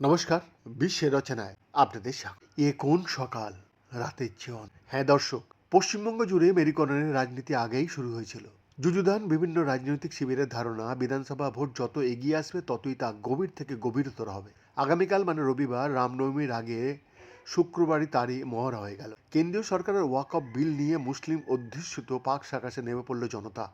নমস্কার, বিশ্বের রচনায় আপনাদের স্বাগত। এ কোন সকাল? রাতের জন। হ্যাঁ দর্শক, পশ্চিমবঙ্গ জুড়ে মেরুকরণের রাজনীতি আগেই শুরু হয়েছিল। যুযুধান বিভিন্ন রাজনৈতিক শিবিরের ধারণা, বিধানসভা ভোট যত এগিয়ে আসবে, ততই তা গভীর থেকে গভীরতর হবে। আগামীকাল মানে রবিবার, রামনবমীর আগে শুক্রবারই তারই মহড়া হয়ে গেল। কেন্দ্রীয় সরকারের ওয়াক অফ বিল নিয়ে মুসলিম অধ্যুষিত পাক সাকাশে নেমে পড়ল জনতা।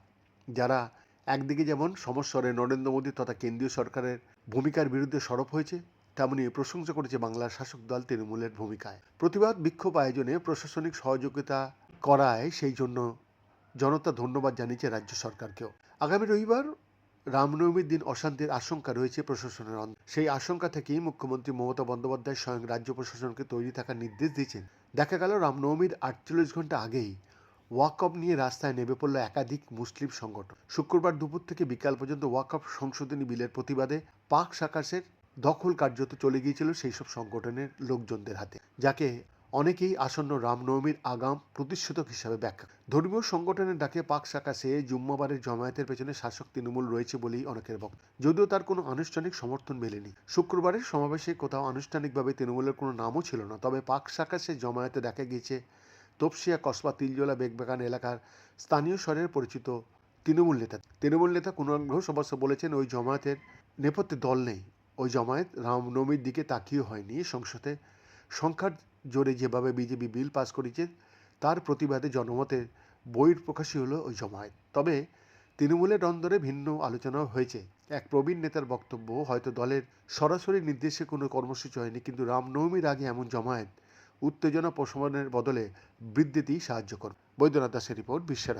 যারা একদিকে যেমন সমস্বরে নরেন্দ্র মোদী তথা কেন্দ্রীয় সরকারের ভূমিকার বিরুদ্ধে সরব হয়েছে, তেমনি প্রশংসা করেছে বাংলার শাসক দল তৃণমূলের ভূমিকায়। প্রতিবাদ, বিক্ষোভ আয়োজনে প্রশাসনিক সহযোগিতা করায় সেই জন্য জনতা ধন্যবাদ জানিয়েছে রাজ্য সরকারকেও। আগামী রবিবার রামনবমীর দিন অশান্তির আশঙ্কা রয়েছে প্রশাসনের সেই আশঙ্কা থেকেই মুখ্যমন্ত্রী মমতা বন্দ্যোপাধ্যায় স্বয়ং রাজ্য প্রশাসনকে তৈরি থাকার নির্দেশ দিয়েছেন। দেখা গেল রামনবমীর আটচল্লিশ ঘণ্টা আগেই ওয়াকআপ নিয়ে রাস্তায় নেমে পড়ল একাধিক মুসলিম সংগঠন। শুক্রবার দুপুর থেকে বিকাল পর্যন্ত ওয়াকআপ সংশোধনী বিলের প্রতিবাদে পাক সাকাশের দখল কার্যত চলে গিয়েছিল সেই সব সংগঠনের লোকজনদের হাতে, যাকে অনেকেই আসন্ন রামনবমীর আগাম প্রতিষেধক হিসাবে ব্যাখ্যা ধর্মীয় সংগঠনের ডাকে পাক সাকাশে জুম্মাবারের জমায়েতের পেছনে শাসক তৃণমূল রয়েছে বলেই অনেকের বক্তব্য। যদিও তার কোনো আনুষ্ঠানিক সমর্থন মেলেনি। শুক্রবারের সমাবেশে কোথাও আনুষ্ঠানিকভাবে তৃণমূলের কোনো নামও ছিল না, তবে পাক সাকাশে জমায়েতে দেখা গিয়েছে তপসিয়া কসবা তিলজোলা বেগবাগান এলাকার স্থানীয় স্বরের পরিচিত তৃণমূল নেতা। তৃণমূল নেতা ঘোষ অবশ্য বলেছেন, ওই জমায়েতের নেপথ্যে দল নেই। ওই জমায়েত রামনবমীর দিকে তাকিয়ে হয়নি। সংসদে সংখ্যার জোরে যেভাবে বিজেপি বিল পাস করেছে, তার প্রতিবাদে জনমতের বইয়ের প্রকাশই হলো ওই জমায়েত। তবে তৃণমূলের অন্দরে ভিন্ন আলোচনাও হয়েছে। এক প্রবীণ নেতার বক্তব্য, হয়তো দলের সরাসরি নির্দেশে কোনো কর্মসূচি হয়নি, কিন্তু রামনবমীর আগে এমন জমায়েত উত্তেজনা প্রশমনের বদলে বৃদ্ধিতেই সাহায্য করবে। বৈদ্যনাথ দাসের রিপোর্ট বিশ্বের